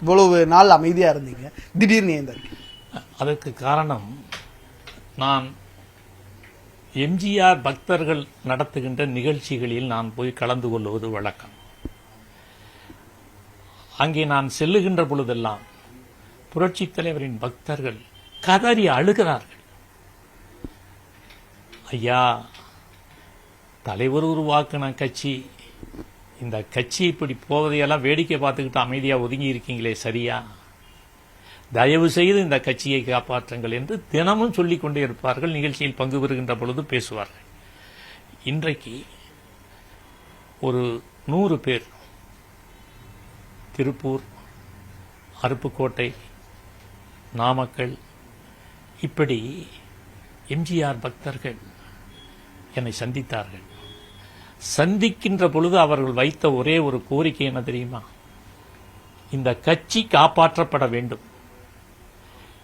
இவ்வளவு நாள் அமைதியாக இருந்தீங்க. திடீர்னு ஏன் அதற்கு காரணம் நான் எம்ஜிஆர் பக்தர்கள் நடத்துகின்ற நிகழ்ச்சிகளில் நான் போய் கலந்து கொள்வது வழக்கம். அங்கே நான் செல்லுகின்ற பொழுதெல்லாம் புரட்சித் தலைவரின் பக்தர்கள் கதறி அழுகிறார்கள். ஐயா தலைவர் உருவாக்கின கட்சி இந்த கட்சி இப்படி போவதையெல்லாம் வேடிக்கை பார்த்துக்கிட்டு அமைதியாக ஒதுங்கி இருக்கீங்களே சரியா? தயவு செய்து இந்த கட்சியை காப்பாற்றுங்கள் என்று தினமும் சொல்லிக் கொண்டே இருப்பார்கள். நிகழ்ச்சியில் பங்கு பெறுகின்ற பொழுது பேசுவார்கள். இன்றைக்கு ஒரு நூறு பேர் திருப்பூர் அருப்புக்கோட்டை நாமக்கல் இப்படி எம்ஜிஆர் பக்தர்கள் என்னை சந்தித்தார்கள். சந்திக்கின்ற பொழுது அவர்கள் வைத்த ஒரே ஒரு கோரிக்கை என்ன தெரியுமா? இந்த கட்சி காப்பாற்றப்பட வேண்டும்.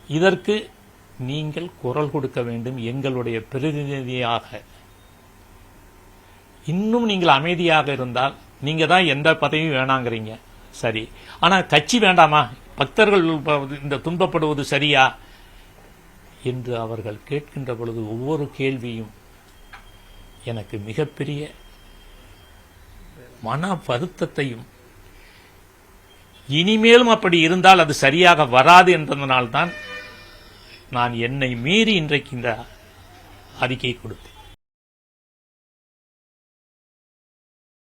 இதற்கு நீங்கள் குரல் கொடுக்க வேண்டும் எங்களுடைய பிரதிநிதியாக. இன்னும் நீங்கள் அமைதியாக இருந்தால் நீங்க தான் எந்த பதவியும் வேணாங்கிறீங்க. சரி. ஆனால் கட்சி வேண்டாமா? பக்தர்கள் இந்த துன்பப்படுவது சரியா? என்று அவர்கள் கேட்கின்ற பொழுது ஒவ்வொரு கேள்வியும் எனக்கு மிகப்பெரிய மன வருத்தத்தையும் இனிமேலும் அப்படி இருந்தால் அது சரியாக வராது என்பதனால்தான் நான் என்னை மீறி இன்றைக்கு இந்த அறிக்கை கொடுத்தேன்.